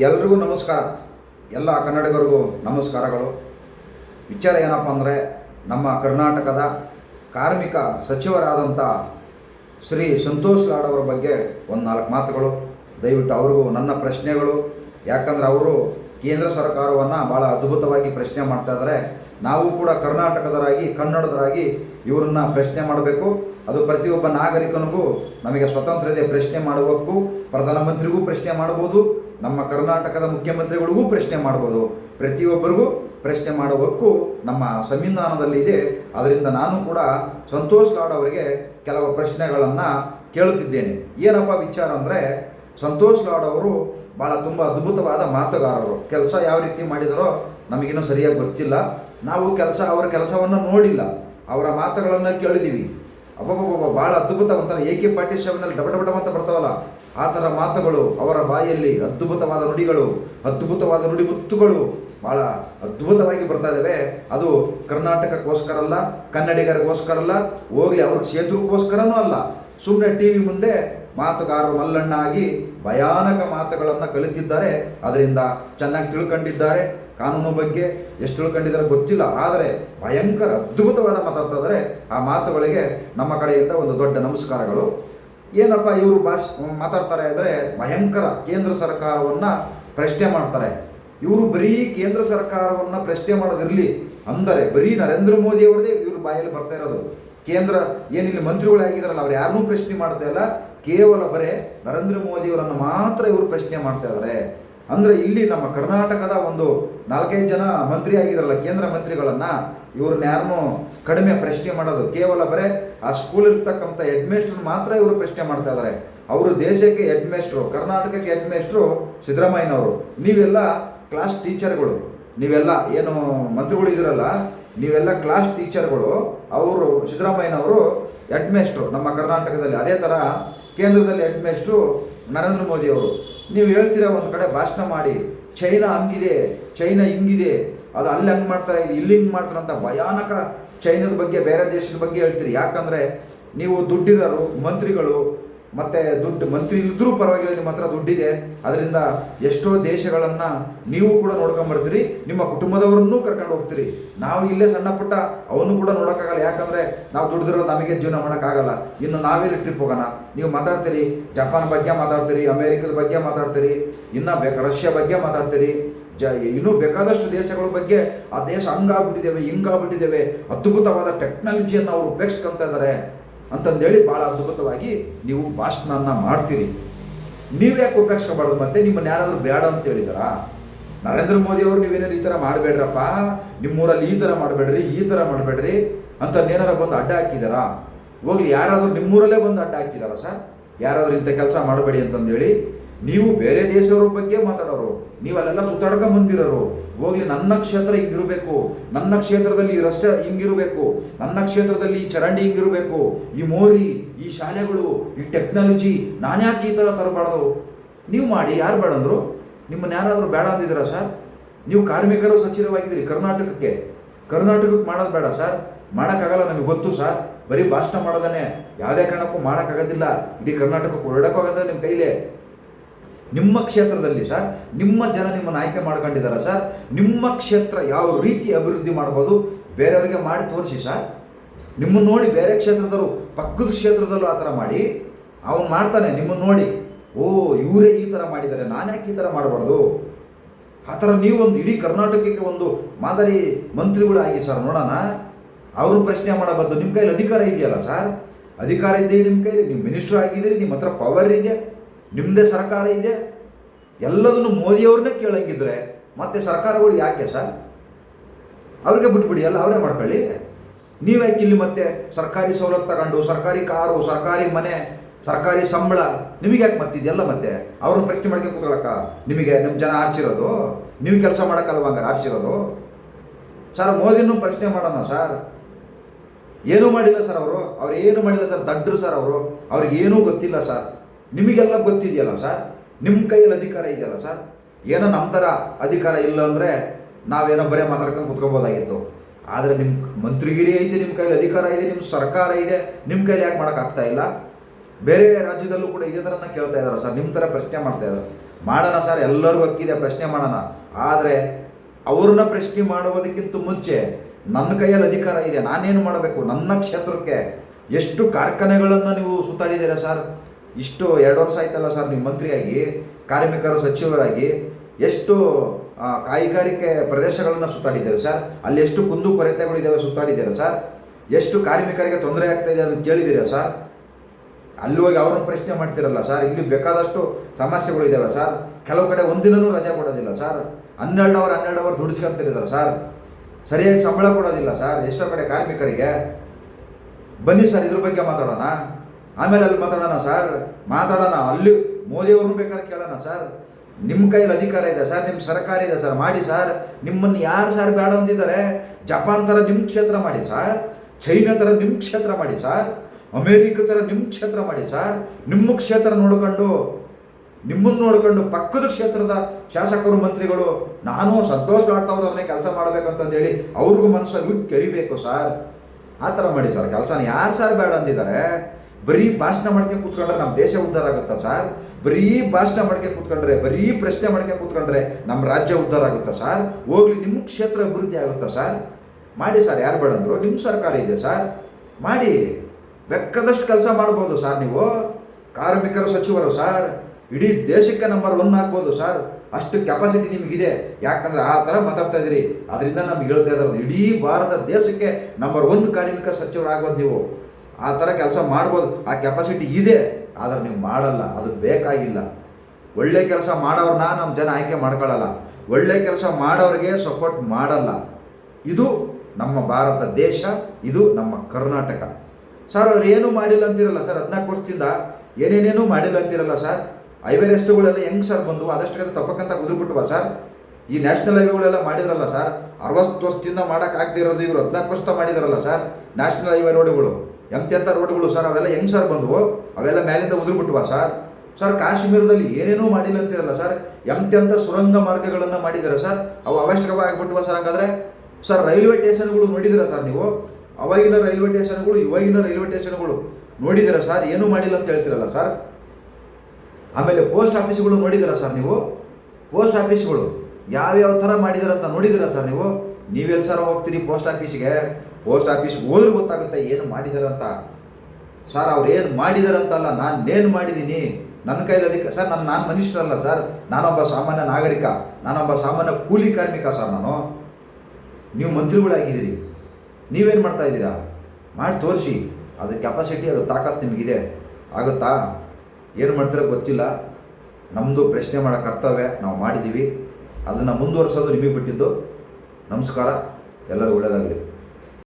ಎಲ್ರಿಗೂ ನಮಸ್ಕಾರ. ಎಲ್ಲ ಕನ್ನಡಿಗರಿಗೂ ನಮಸ್ಕಾರಗಳು. ವಿಚಾರ ಏನಪ್ಪ ಅಂದರೆ, ನಮ್ಮ ಕರ್ನಾಟಕದ ಕಾರ್ಮಿಕ ಸಚಿವರಾದಂಥ ಶ್ರೀ ಸಂತೋಷ್ ಲಾಡ್ ಅವರ ಬಗ್ಗೆ ಒಂದು ನಾಲ್ಕು ಮಾತುಗಳು. ದಯವಿಟ್ಟು ಅವ್ರಿಗೂ ನನ್ನ ಪ್ರಶ್ನೆಗಳು. ಯಾಕಂದ್ರೆ ಅವರು ಕೇಂದ್ರ ಸರ್ಕಾರವನ್ನು ಭಾಳ ಅದ್ಭುತವಾಗಿ ಪ್ರಶ್ನೆ ಮಾಡ್ತಾ ಇದ್ದಾರೆ ನಾವು ಕೂಡ ಕರ್ನಾಟಕದರಾಗಿ, ಕನ್ನಡದರಾಗಿ ಇವರನ್ನ ಪ್ರಶ್ನೆ ಮಾಡಬೇಕು. ಅದು ಪ್ರತಿಯೊಬ್ಬ ನಾಗರಿಕನಿಗೂ ನಮಗೆ ಸ್ವತಂತ್ರ ಇದೆ ಪ್ರಶ್ನೆ ಮಾಡುವಕ್ಕೂ, ಪ್ರಧಾನಮಂತ್ರಿಗೂ ಪ್ರಶ್ನೆ ಮಾಡ್ಬೋದು ನಮ್ಮ ಕರ್ನಾಟಕದ ಮುಖ್ಯಮಂತ್ರಿಗಳಿಗೂ ಪ್ರಶ್ನೆ ಮಾಡ್ಬೋದು ಪ್ರತಿಯೊಬ್ಬರಿಗೂ ಪ್ರಶ್ನೆ ಮಾಡುವಕ್ಕೂ ನಮ್ಮ ಸಂವಿಧಾನದಲ್ಲಿ ಇದೆ. ಅದರಿಂದ ನಾನು ಕೂಡ ಸಂತೋಷ್ ಲಾಡ್ ಅವರಿಗೆ ಕೆಲವು ಪ್ರಶ್ನೆಗಳನ್ನು ಕೇಳುತ್ತಿದ್ದೇನೆ. ಏನಪ್ಪ ವಿಚಾರ ಅಂದರೆ, ಸಂತೋಷ್ ಲಾಡ್ ಅವರು ಭಾಳ ತುಂಬ ಅದ್ಭುತವಾದ ಮಾತುಗಾರರು. ಕೆಲಸ ಯಾವ ರೀತಿ ಮಾಡಿದರೋ ನಮಗಿನ್ನೂ ಸರಿಯಾಗಿ ಗೊತ್ತಿಲ್ಲ. ನಾವು ಕೆಲಸ, ಅವರ ಕೆಲಸವನ್ನು ನೋಡಿಲ್ಲ. ಅವರ ಮಾತುಗಳನ್ನು ಕೇಳಿದ್ದೀವಿ ಅಬ್ಬಬ್ಬಬ್ಬ ಭಾಳ ಅದ್ಭುತ ಅಂತಾರೆ ಎ ಕೆ ಪಾಟೀಲ್ ಶಾಮಿನಲ್ಲಿ ಡಬ ಅಂತ ಬರ್ತಾವಲ್ಲ? ಆ ಥರ ಮಾತುಗಳು ಅವರ ಬಾಯಲ್ಲಿ ಅದ್ಭುತವಾದ ನುಡಿಗಳು, ಅದ್ಭುತವಾದ ನುಡಿ ಮುತ್ತುಗಳು ಭಾಳ ಅದ್ಭುತವಾಗಿ ಬರ್ತಾ ಇದ್ದಾವೆ. ಅದು ಕರ್ನಾಟಕಕ್ಕೋಸ್ಕರ ಅಲ್ಲ, ಕನ್ನಡಿಗರಿಗೋಸ್ಕರ ಅಲ್ಲ, ಹೋಗಲಿ ಅವ್ರ ಕ್ಷೇತ್ರಕ್ಕೋಸ್ಕರನೂ ಅಲ್ಲ. ಸುಮ್ಮನೆ ಟಿ ವಿ ಮುಂದೆ ಮಾತುಗಾರರು ಮಲ್ಲಣ್ಣ ಆಗಿ ಭಯಾನಕ ಮಾತುಗಳನ್ನು ಕಲಿತಿದ್ದಾರೆ. ಅದರಿಂದ ಚೆನ್ನಾಗಿ ತಿಳ್ಕೊಂಡಿದ್ದಾರೆ. ಕಾನೂನು ಬಗ್ಗೆ ಎಷ್ಟು ತಿಳ್ಕೊಂಡಿದ್ದಾರೆ ಗೊತ್ತಿಲ್ಲ. ಆದರೆ ಭಯಂಕರ ಅದ್ಭುತವಾದ ಮಾತಾಡ್ತಾ ಇದ್ದಾರೆ. ಆ ಮಾತುಗಳಿಗೆ ನಮ್ಮ ಕಡೆಯಿಂದ ಒಂದು ದೊಡ್ಡ ನಮಸ್ಕಾರಗಳು. ಏನಪ್ಪ ಇವರು ಭಾಷ್, ಮಾತಾಡ್ತಾರೆ ಅಂದರೆ ಭಯಂಕರ ಕೇಂದ್ರ ಸರ್ಕಾರವನ್ನು ಪ್ರಶ್ನೆ ಮಾಡ್ತಾರೆ. ಇವರು ಬರೀ ಕೇಂದ್ರ ಸರ್ಕಾರವನ್ನು ಪ್ರಶ್ನೆ ಮಾಡೋದಿರಲಿ ಅಂದರೆ ಬರೀ ನರೇಂದ್ರ ಮೋದಿ ಅವರದೇ ಇವರು ಬಾಯಲ್ಲಿ ಬರ್ತಾ ಇರೋದು. ಕೇಂದ್ರ ಏನಿಲ್ಲ ಮಂತ್ರಿಗಳಾಗಿದ್ದಾರಲ್ಲ ಅವ್ರು ಯಾರನ್ನೂ ಪ್ರಶ್ನೆ ಮಾಡ್ತಾ ಇಲ್ಲ. ಕೇವಲ ಬರೇ ನರೇಂದ್ರ ಮೋದಿಯವರನ್ನು ಮಾತ್ರ ಇವರು ಪ್ರಶ್ನೆ ಮಾಡ್ತಾ ಇದ್ದಾರೆ ಅಂದರೆ ಇಲ್ಲಿ ನಮ್ಮ ಕರ್ನಾಟಕದ ಒಂದು ನಾಲ್ಕೈದು ಜನ ಮಂತ್ರಿ ಆಗಿದ್ರಲ್ಲ, ಕೇಂದ್ರ ಮಂತ್ರಿಗಳನ್ನು ಇವ್ರನ್ನ ಯಾರನ್ನೂ ಕಡಿಮೆ ಪ್ರಶ್ನೆ ಮಾಡೋದು. ಕೇವಲ ಬರೇ ಆ ಸ್ಕೂಲ್ ಇರ್ತಕ್ಕಂಥ ಹೆಡ್ ಮೇಸ್ಟ್ರನ್ನ ಮಾತ್ರ ಇವರು ಪ್ರಶ್ನೆ ಮಾಡ್ತಾ ಇದ್ದಾರೆ ಅವರು ದೇಶಕ್ಕೆ ಹೆಡ್ ಮೇಸ್ಟ್ರು ಕರ್ನಾಟಕಕ್ಕೆ ಹೆಡ್ ಮೇಸ್ಟ್ರು ಸಿದ್ದರಾಮಯ್ಯನವರು. ನೀವೆಲ್ಲ ಕ್ಲಾಸ್ ಟೀಚರ್ಗಳು ನೀವೆಲ್ಲ ಏನು ಮಂತ್ರಿಗಳು ಇದ್ದೀರಲ್ಲ ನೀವೆಲ್ಲ ಕ್ಲಾಸ್ ಟೀಚರ್ಗಳು ಅವರು ಸಿದ್ದರಾಮಯ್ಯನವರು ಹೆಡ್ ಮೇಸ್ಟ್ರು ನಮ್ಮ ಕರ್ನಾಟಕದಲ್ಲಿ. ಅದೇ ಥರ ಕೇಂದ್ರದಲ್ಲಿ ಹೆಡ್ ಮೇಸ್ಟ್ರು ನರೇಂದ್ರ ಮೋದಿ ಅವರು, ನೀವು ಹೇಳ್ತೀರಾ ಒಂದು ಕಡೆ ಭಾಷಣ ಮಾಡಿ, ಚೈನಾ ಹಂಗಿದೆ, ಚೈನಾ ಹಿಂಗಿದೆ, ಅದು ಅಲ್ಲಿ ಹಂಗೆ ಮಾಡ್ತಾರೆ, ಇದು ಇಲ್ಲಿ ಹಿಂಗೆ ಮಾಡ್ತಾರೆ ಅಂತ ಭಯಾನಕ ಚೈನಾದ ಬಗ್ಗೆ, ಬೇರೆ ದೇಶದ ಬಗ್ಗೆ ಹೇಳ್ತೀರಿ. ಯಾಕಂದರೆ ನೀವು ದುಡ್ಡಿರೋರು, ಮಂತ್ರಿಗಳು ಮತ್ತು ದುಡ್ಡು, ಮಂತ್ರಿ ಇದ್ರೂ ಪರವಾಗಿಲ್ಲ, ನಿಮ್ಮ ಹತ್ರ ದುಡ್ಡಿದೆ. ಅದರಿಂದ ಎಷ್ಟೋ ದೇಶಗಳನ್ನು ನೀವು ಕೂಡ ನೋಡ್ಕೊಂಬರ್ತೀರಿ ನಿಮ್ಮ ಕುಟುಂಬದವರನ್ನೂ ಕರ್ಕೊಂಡು ಹೋಗ್ತೀರಿ. ನಾವು ಇಲ್ಲೇ ಸಣ್ಣ ಪುಟ್ಟ ಅವನು ಕೂಡ ನೋಡೋಕ್ಕಾಗಲ್ಲ. ಯಾಕಂದರೆ ನಾವು ದುಡ್ದಿರೋ ನಮಗೆ ಜೀವನ ಮಾಡೋಕ್ಕಾಗಲ್ಲ. ಇನ್ನು ನಾವೇ ಟ್ರಿಪ್ ಹೋಗೋಣ. ನೀವು ಮಾತಾಡ್ತೀರಿ, ಜಪಾನ್ ಬಗ್ಗೆ ಮಾತಾಡ್ತೀರಿ, ಅಮೇರಿಕದ ಬಗ್ಗೆ ಮಾತಾಡ್ತೀರಿ, ಇನ್ನು ಬೇಕು, ರಷ್ಯಾ ಬಗ್ಗೆ ಮಾತಾಡ್ತೀರಿ. ಜ, ಇನ್ನೂ ಬೇಕಾದಷ್ಟು ದೇಶಗಳ ಬಗ್ಗೆ ಆ ದೇಶ ಹಂಗಾಗ್ಬಿಟ್ಟಿದ್ದೇವೆ, ಹಿಂಗಾಗ್ಬಿಟ್ಟಿದ್ದೇವೆ. ಅದ್ಭುತವಾದ ಟೆಕ್ನಾಲಜಿಯನ್ನು ಅವರು ಉಪಯೋಗಿಸ್ಕೊಂತ ಇದ್ದಾರೆ ಅಂತಂದೇಳಿ ಭಾಳ ಅದ್ಭುತವಾಗಿ ನೀವು ಭಾಷಣನ ಮಾಡ್ತೀರಿ. ನೀವು ಯಾಕೆ ಉಪಯೋಗಿಸ್ಕೋಬಾರ್ದು ಮತ್ತೆ? ನಿಮ್ಮನ್ನ ಯಾರಾದರೂ ಬೇಡ ಅಂತ ಹೇಳಿದಾರಾ? ನರೇಂದ್ರ ಮೋದಿ ಅವರು ನೀವೇನಾದ್ರು ಈ ಥರ ಮಾಡಬೇಡ್ರಪ್ಪ? ನಿಮ್ಮೂರಲ್ಲಿ ಈ ಥರ ಮಾಡಬೇಡ್ರಿ, ಈ ಥರ ಮಾಡಬೇಡ್ರಿ ಅಂತ ಏನಾರ ಬಂದು ಅಡ್ಡ ಹಾಕಿದಾರಾ? ಹೋಗ್ಲಿ, ಯಾರಾದರೂ ನಿಮ್ಮೂರಲ್ಲೇ ಬಂದು ಅಡ್ಡ ಹಾಕಿದಾರಾ ಸರ್? ಯಾರಾದರೂ ಇಂಥ ಕೆಲಸ ಮಾಡಬೇಡಿ ಅಂತಂದೇಳಿ ನೀವು ಬೇರೆ ದೇಶದವ್ರ ಬಗ್ಗೆ ಮಾತಾಡೋರು. ನೀವು ಅಲ್ಲೆಲ್ಲ ಸುತ್ತಾಡ್ಕೊಂಡ್ ಬಂದಿರೋರು ಹೋಗ್ಲಿ, ನನ್ನ ಕ್ಷೇತ್ರ ಹಿಂಗಿರಬೇಕು. ನನ್ನ ಕ್ಷೇತ್ರದಲ್ಲಿ ಈ ರಸ್ತೆ ಹಿಂಗಿರಬೇಕು. ನನ್ನ ಕ್ಷೇತ್ರದಲ್ಲಿ ಈ ಚರಂಡಿ ಹಿಂಗಿರಬೇಕು. ಈ ಮೋರಿ, ಈ ಶಾಲೆಗಳು, ಈ ಟೆಕ್ನಾಲಜಿ ನಾನ್ಯಾಕೆ ಈ ಥರ ತರಬಾರ್ದು? ನೀವು ಮಾಡಿ, ಯಾರು ಬೇಡಂದ್ರು ನಿಮ್ಮನ್ನ ಯಾರಾದರೂ ಬೇಡ ಅಂದಿದ್ದೀರಾ ಸರ್? ನೀವು ಕಾರ್ಮಿಕರು ಸಚಿವರಾಗಿದ್ದೀರಿ ಕರ್ನಾಟಕಕ್ಕೆ. ಕರ್ನಾಟಕಕ್ಕೆ ಮಾಡೋದು ಬೇಡ ಸರ್. ಮಾಡೋಕ್ಕಾಗಲ್ಲ ನಮಗೆ ಗೊತ್ತು ಸರ್. ಬರೀ ಭಾಷಣ ಮಾಡೋದನ್ನೇ. ಯಾವುದೇ ಕಾರಣಕ್ಕೂ ಮಾಡೋಕ್ಕಾಗೋದಿಲ್ಲ ಇಡೀ ಕರ್ನಾಟಕಕ್ಕೆ ಹೊರಡಕ್ಕಾಗೋದಿಲ್ಲ ನಿಮ್ಮ ಕೈಲೇ. ನಿಮ್ಮ ಕ್ಷೇತ್ರದಲ್ಲಿ ಸರ್, ನಿಮ್ಮ ಜನ ನಿಮ್ಮನ್ನು ಆಯ್ಕೆ ಮಾಡ್ಕೊಂಡಿದ್ದಾರೆ ಸರ್, ನಿಮ್ಮ ಕ್ಷೇತ್ರ ಯಾವ ರೀತಿ ಅಭಿವೃದ್ಧಿ ಮಾಡ್ಬೋದು ಬೇರೆಯವರಿಗೆ ಮಾಡಿ ತೋರಿಸಿ ಸರ್. ನಿಮ್ಮನ್ನು ನೋಡಿ ಬೇರೆ ಕ್ಷೇತ್ರದವರು ಪಕ್ಕದ ಕ್ಷೇತ್ರದಲ್ಲೂ ಆ ಥರ ಮಾಡಿ, ಅವನು ಮಾಡ್ತಾನೆ, ನಿಮ್ಮನ್ನು ನೋಡಿ. ಓ, ಇವರೇ ಈ ಥರ ಮಾಡಿದ್ದಾರೆ, ನಾನು ಯಾಕೆ ಈ ಥರ ಮಾಡಬಾರ್ದು? ಆ ಥರ ನೀವೊಂದು ಇಡೀ ಕರ್ನಾಟಕಕ್ಕೆ ಒಂದು ಮಾದರಿ ಮಂತ್ರಿಗಳು ಆಗಿ ಸರ್, ನೋಡೋಣ. ಅವರು ಪ್ರಶ್ನೆ ಮಾಡಬಾರ್ದು ನಿಮ್ಮ ಕೈಯಲ್ಲಿ ಅಧಿಕಾರ ಇದೆಯಲ್ಲ ಸರ್? ಅಧಿಕಾರ ಇದೆಯೇ ನಿಮ್ಮ ಕೈಯಲ್ಲಿ ನೀವು ಮಿನಿಸ್ಟರ್ ಆಗಿದ್ದೀರಿ, ನಿಮ್ಮ ಹತ್ರ ಪವರ್ ಇದೆ. ನಿಮ್ಮದೇ ಸರ್ಕಾರ ಇದೆ? ಎಲ್ಲದನ್ನು ಮೋದಿಯವ್ರನ್ನೇ ಕೇಳಂಗಿದ್ರೆ ಮತ್ತೆ ಸರ್ಕಾರಗಳು ಯಾಕೆ ಸರ್? ಅವ್ರಿಗೆ ಬಿಟ್ಬಿಡಿ, ಎಲ್ಲ ಅವರೇ ಮಾಡ್ಕೊಳ್ಳಿ. ನೀವ್ಯಾಕೆ ಇಲ್ಲಿ ಮತ್ತೆ ಸರ್ಕಾರಿ ಸವಲತ್ತು ತಗೊಂಡು, ಸರ್ಕಾರಿ ಕಾರು, ಸರ್ಕಾರಿ ಮನೆ, ಸರ್ಕಾರಿ ಸಂಬಳ, ನಿಮಗೆ ಯಾಕೆ ಮತ್ತಿದೆಯಲ್ಲ ಮತ್ತೆ? ಅವ್ರನ್ನ ಪ್ರಶ್ನೆ ಮಾಡ್ಕೊಂಡು ಕೂತ್ಕೊಳ್ಳಕ್ಕ ನಿಮಗೆ ನಿಮ್ಮ ಜನ ಆರಿಸಿರೋದು? ನೀವು ಕೆಲಸ ಮಾಡೋಕ್ಕಲ್ವ ಹಂಗಾರೆ ಆರಿಸಿರೋದು? ಸರ್, ಮೋದಿನೂ ಪ್ರಶ್ನೆ ಮಾಡೋಣ ಸರ್. ಏನೂ ಮಾಡಿಲ್ಲ ಸರ್ ಅವರು. ಅವ್ರು ಏನು ಮಾಡಿಲ್ಲ ಸರ್? ದಡ್ಡರು ಸರ್ ಅವರು. ಅವ್ರಿಗೆ ಏನೂ ಗೊತ್ತಿಲ್ಲ ಸರ್. ನಿಮಗೆಲ್ಲ ಗೊತ್ತಿದೆಯಲ್ಲ ಸರ್? ನಿಮ್ಮ ಕೈಯಲ್ಲಿ ಅಧಿಕಾರ ಇದೆಯಲ್ಲ ಸರ್? ಏನೋ ನಮ್ಮ ಥರ ಅಧಿಕಾರ ಇಲ್ಲ ಅಂದರೆ ನಾವೇನೋ ಬರೀ ಮಾತಾಡ್ಕೊಂಡು ಕುತ್ಕೋಬೋದಾಗಿತ್ತು. ಆದರೆ ನಿಮ್ಮ ಮಂತ್ರಿಗಿರಿ ಐತೆ, ನಿಮ್ಮ ಕೈಯಲ್ಲಿ ಅಧಿಕಾರ ಇದೆ, ನಿಮ್ಮ ಸರ್ಕಾರ ಇದೆ, ನಿಮ್ಮ ಕೈಯಲ್ಲಿ ಯಾಕೆ ಮಾಡೋಕ್ಕಾಗ್ತಾ ಇಲ್ಲ? ಬೇರೆ ರಾಜ್ಯದಲ್ಲೂ ಕೂಡ ಇದೇ ಥರನ ಕೇಳ್ತಾ ಇದ್ದಾರೆ ಸರ್, ನಿಮ್ಮ ಥರ ಪ್ರಶ್ನೆ ಮಾಡ್ತಾ ಇದ್ದಾರೆ. ಮಾಡೋಣ ಸರ್, ಎಲ್ಲರಿಗೂ ಹಕ್ಕಿದೆ, ಪ್ರಶ್ನೆ ಮಾಡೋಣ. ಆದರೆ ಅವ್ರನ್ನ ಪ್ರಶ್ನೆ ಮಾಡುವುದಕ್ಕಿಂತ ಮುಂಚೆ ನನ್ನ ಕೈಯಲ್ಲಿ ಅಧಿಕಾರ ಇದೆ, ನಾನೇನು ಮಾಡಬೇಕು? ನನ್ನ ಕ್ಷೇತ್ರಕ್ಕೆ ಎಷ್ಟು ಕಾರ್ಖಾನೆಗಳನ್ನು ನೀವು ಸುತ್ತಾಡಿದ್ದೀರಾ ಸರ್? ಇಷ್ಟು ಎರಡು ವರ್ಷ ಆಯ್ತಲ್ಲ ಸರ್ ನೀವು ಮಂತ್ರಿಯಾಗಿ, ಕಾರ್ಮಿಕರು ಸಚಿವರಾಗಿ, ಎಷ್ಟು ಕೈಗಾರಿಕೆ ಪ್ರದೇಶಗಳನ್ನು ಸುತ್ತಾಡಿದ್ದೀರಾ ಸರ್? ಅಲ್ಲಿ ಎಷ್ಟು ಕುಂದು ಕೊರತೆಗಳಿದ್ದಾವೆ ಸುತ್ತಾಡಿದ್ದೀರಾ ಸರ್? ಎಷ್ಟು ಕಾರ್ಮಿಕರಿಗೆ ತೊಂದರೆ ಆಗ್ತಾ ಇದೆ ಅದನ್ನು ಕೇಳಿದ್ದೀರಾ ಸರ್? ಅಲ್ಲಿ ಹೋಗಿ ಅವ್ರನ್ನ ಪ್ರಶ್ನೆ ಮಾಡ್ತಿರಲ್ಲ ಸರ್? ಇಲ್ಲಿ ಬೇಕಾದಷ್ಟು ಸಮಸ್ಯೆಗಳಿದ್ದಾವೆ ಸರ್. ಕೆಲವು ಕಡೆ ಒಂದಿನೂ ರಜೆ ಕೊಡೋದಿಲ್ಲ ಸರ್. ಹನ್ನೆರಡು ಅವರ್ ಹನ್ನೆರಡು ಅವರ್ ದುಡಿಸ್ಕೊಂತಿದ್ದಾರೆ ಸರ್. ಸರಿಯಾಗಿ ಸಂಬಳ ಕೊಡೋದಿಲ್ಲ ಸರ್. ಎಷ್ಟೋ ಕಡೆ ಕಾರ್ಮಿಕರಿಗೆ. ಬನ್ನಿ ಸರ್ ಇದ್ರ ಬಗ್ಗೆ ಮಾತಾಡೋಣ. ಆಮೇಲೆ ಅಲ್ಲಿ ಮಾತಾಡೋಣ ಸರ್, ಮಾತಾಡೋಣ. ಅಲ್ಲಿ ಮೋದಿಯವ್ರನ್ನೂ ಬೇಕಾದ್ರೆ ಕೇಳೋಣ ಸರ್. ನಿಮ್ಮ ಕೈಯಲ್ಲಿ ಅಧಿಕಾರ ಇದೆ ಸರ್, ನಿಮ್ಮ ಸರ್ಕಾರ ಇದೆ ಸರ್. ಮಾಡಿ ಸರ್. ನಿಮ್ಮನ್ನು ಯಾರು ಸರ್ ಬೇಡ ಅಂದಿದ್ದಾರೆ? ಜಪಾನ್ ಥರ ನಿಮ್ಮ ಕ್ಷೇತ್ರ ಮಾಡಿ ಸರ್. ಚೈನಾ ಥರ ನಿಮ್ಮ ಕ್ಷೇತ್ರ ಮಾಡಿ ಸರ್. ಅಮೇರಿಕ ಥರ ನಿಮ್ಮ ಕ್ಷೇತ್ರ ಮಾಡಿ ಸರ್. ನಿಮ್ಮ ಕ್ಷೇತ್ರ ನೋಡ್ಕೊಂಡು, ನಿಮ್ಮನ್ನು ನೋಡ್ಕೊಂಡು ಪಕ್ಕದ ಕ್ಷೇತ್ರದ ಶಾಸಕರು, ಮಂತ್ರಿಗಳು, ನಾನು ಸಂತೋಷ ಆಡ್ತಾವ್ರನ್ನೇ ಕೆಲಸ ಮಾಡಬೇಕಂತಂದೇಳಿ ಅವ್ರಿಗೂ ಮನಸ್ಸಲ್ಲಿ ಕರಿಬೇಕು ಸರ್. ಆ ಥರ ಮಾಡಿ ಸರ್. ಕೆಲಸನ ಯಾರು ಸರ್ ಬೇಡ ಅಂದಿದ್ದಾರೆ? ಬರೀ ಭಾಷಣ ಮಾಡ್ಕೆ ಕೂತ್ಕೊಂಡ್ರೆ ನಮ್ಮ ದೇಶ ಉದ್ಧಾರ ಆಗುತ್ತಾ ಸರ್? ಬರೀ ಭಾಷಣ ಮಾಡ್ಕೆ ಕೂತ್ಕೊಂಡ್ರೆ, ಬರೀ ಪ್ರಶ್ನೆ ಮಾಡ್ಕೆ ಕೂತ್ಕೊಂಡ್ರೆ ನಮ್ಮ ರಾಜ್ಯ ಉದ್ಧಾರ ಆಗುತ್ತಾ ಸರ್? ಹೋಗ್ಲಿ, ನಿಮ್ಮ ಕ್ಷೇತ್ರ ಅಭಿವೃದ್ಧಿ ಆಗುತ್ತಾ ಸರ್? ಮಾಡಿ ಸರ್, ಯಾರು ಬೇಡಂದ್ರು ನಿಮ್ಮ ಸರ್ಕಾರ ಇದೆ ಸರ್. ಮಾಡಿ. ಬೆಕ್ಕದಷ್ಟು ಕೆಲಸ ಮಾಡ್ಬೋದು ಸರ್ ನೀವು. ಕಾರ್ಮಿಕರು, ಸಚಿವರು ಸರ್. ಇಡೀ ದೇಶಕ್ಕೆ ನಂಬರ್ ಒನ್ ಆಗ್ಬೋದು ಸರ್. ಅಷ್ಟು ಕೆಪಾಸಿಟಿ ನಿಮಗಿದೆ. ಯಾಕಂದ್ರೆ ಆ ಥರ ಮಾತಾಡ್ತಾ ಇದ್ದೀರಿ. ಅದರಿಂದ ನಮ್ಗೆ ಹೇಳ್ತಾ ಇದ್ದಾರೆ ಇಡೀ ಭಾರತ ದೇಶಕ್ಕೆ ನಂಬರ್ ಒನ್ ಕಾರ್ಮಿಕ ಸಚಿವರಾಗ್ಬೋದು ನೀವು. ಆ ಥರ ಕೆಲಸ ಮಾಡ್ಬೋದು. ಆ ಕೆಪಾಸಿಟಿ ಇದೆ. ಆದರೆ ನೀವು ಮಾಡಲ್ಲ. ಅದು ಬೇಕಾಗಿಲ್ಲ. ಒಳ್ಳೆ ಕೆಲಸ ಮಾಡೋರನ್ನ ನಮ್ಮ ಜನ ಆಯ್ಕೆ ಮಾಡ್ಕೊಳ್ಳಲ್ಲ ಒಳ್ಳೆ ಕೆಲಸ ಮಾಡೋರಿಗೆ ಸಪೋರ್ಟ್ ಮಾಡಲ್ಲ. ಇದು ನಮ್ಮ ಭಾರತ ದೇಶ, ಇದು ನಮ್ಮ ಕರ್ನಾಟಕ. ಸರ್ ಅವ್ರು ಏನೂ ಮಾಡಿಲ್ಲ ಅಂತಿರಲ್ಲ ಸರ್ ಹದಿನಾಲ್ಕು ವರ್ಷದಿಂದ ಏನೇನೇನೂ ಮಾಡಿಲ್ಲ ಅಂತಿರಲ್ಲ ಸರ್ ಹೈವೇ ರಸ್ತೆಗಳೆಲ್ಲ ಹೆಂಗೆ ಸರ್ ಬಂದು ಅದಷ್ಟು ಕಡೆ ತಪ್ಪಕ್ಕಂತ ಕುದುರ್ಬಿಟ್ಟುವ ಸರ್ ಈ ನ್ಯಾಷನಲ್ ಹೈವೇಗಳೆಲ್ಲ ಮಾಡಿದ್ರಲ್ಲ ಸರ್ ಅರವತ್ತು ವರ್ಷದಿಂದ ಮಾಡೋಕ್ಕಾಗ್ದಿರೋದು ಇವರು. ಹದಿನಾಲ್ಕು ವರ್ಷ ಮಾಡಿದಾರಲ್ಲ ಸರ್ ನ್ಯಾಷನಲ್ ಹೈವೇ ರೋಡ್ಗಳು. ಎಂತೆಂಥ ರೋಡ್ಗಳು ಸರ್, ಅವೆಲ್ಲ ಹೆಂಗೆ ಸರ್ ಬಂದವು? ಅವೆಲ್ಲ ಮೇಲಿಂದ ಉದುರ್ಬಿಟ್ಟವ ಸರ್? ಸರ್, ಕಾಶ್ಮೀರದಲ್ಲಿ ಏನೇನೂ ಮಾಡಿಲ್ಲ ಅಂತಿರಲ್ಲ ಸರ್. ಎಂತೆಂಥ ಸುರಂಗ ಮಾರ್ಗಗಳನ್ನು ಮಾಡಿದ್ದೀರಾ ಸರ್? ಅವು ಅವಶ್ಯಕವಾಗಿ ಆಗ್ಬಿಟ್ಟವ ಸರ್ ಹಂಗಾದ್ರೆ? ಸರ್, ರೈಲ್ವೆ ಸ್ಟೇಷನ್ಗಳು ನೋಡಿದಿರ ಸರ್ ನೀವು? ಅವಾಗಿನ ರೈಲ್ವೆ ಸ್ಟೇಷನ್ಗಳು, ಇವಾಗಿನ ರೈಲ್ವೆ ಸ್ಟೇಷನ್ಗಳು ನೋಡಿದಿರ ಸರ್? ಏನೂ ಮಾಡಿಲ್ಲ ಅಂತ ಹೇಳ್ತಿರಲ್ಲ ಸರ್? ಆಮೇಲೆ ಪೋಸ್ಟ್ ಆಫೀಸ್ಗಳು ನೋಡಿದಿರ ಸರ್ ನೀವು? ಪೋಸ್ಟ್ ಆಫೀಸ್ಗಳು ಯಾವ್ಯಾವ ಥರ ಮಾಡಿದಿರ ಅಂತ ನೋಡಿದಿರ ಸರ್ ನೀವು? ನೀವೆಲ್ಲಿ ಸರ್ ಹೋಗ್ತೀರಿ ಪೋಸ್ಟ್ ಆಫೀಸ್ಗೆ ಪೋಸ್ಟ್ ಆಫೀಸ್ಗೆ ಹೋದ್ರೆ ಗೊತ್ತಾಗುತ್ತೆ ಏನು ಮಾಡಿದಾರಂತ. ಸರ್ ಅವ್ರು ಏನು ಮಾಡಿದಾರಂತಲ್ಲ ಏನು ಮಾಡಿದ್ದೀನಿ ನನ್ನ ಕೈಲಿ ಅದಕ್ಕೆ ಸರ್ ನಾನು ನಾನು ಮನುಷ್ಯರಲ್ಲ ಸರ್ ನಾನೊಬ್ಬ ಸಾಮಾನ್ಯ ನಾಗರಿಕ. ನಾನೊಬ್ಬ ಸಾಮಾನ್ಯ ಕೂಲಿ ಕಾರ್ಮಿಕ ಸರ್ ನಾನು. ನೀವು ಮಂತ್ರಿಗಳಾಗಿದ್ದೀರಿ. ನೀವೇನು ಮಾಡ್ತಾ ಇದ್ದೀರಾ? ಮಾಡಿ ತೋರಿಸಿ. ಅದು ಕೆಪಾಸಿಟಿ ಅದು ತಾಕತ್ತು ನಿಮಗಿದೆ. ಆಗುತ್ತಾ? ಏನು ಮಾಡ್ತೀರೋ ಗೊತ್ತಿಲ್ಲ. ನಮ್ಮದು ಪ್ರಶ್ನೆ ಮಾಡೋ ಕರ್ತವ್ಯ ನಾವು ಮಾಡಿದ್ದೀವಿ. ಅದನ್ನು ಮುಂದುವರ್ಸೋದು ನಿಮಗೆ ಬಿಟ್ಟಿದ್ದು. ನಮಸ್ಕಾರ. ಎಲ್ಲರೂ ಒಳ್ಳೆಯದಾಗಲಿ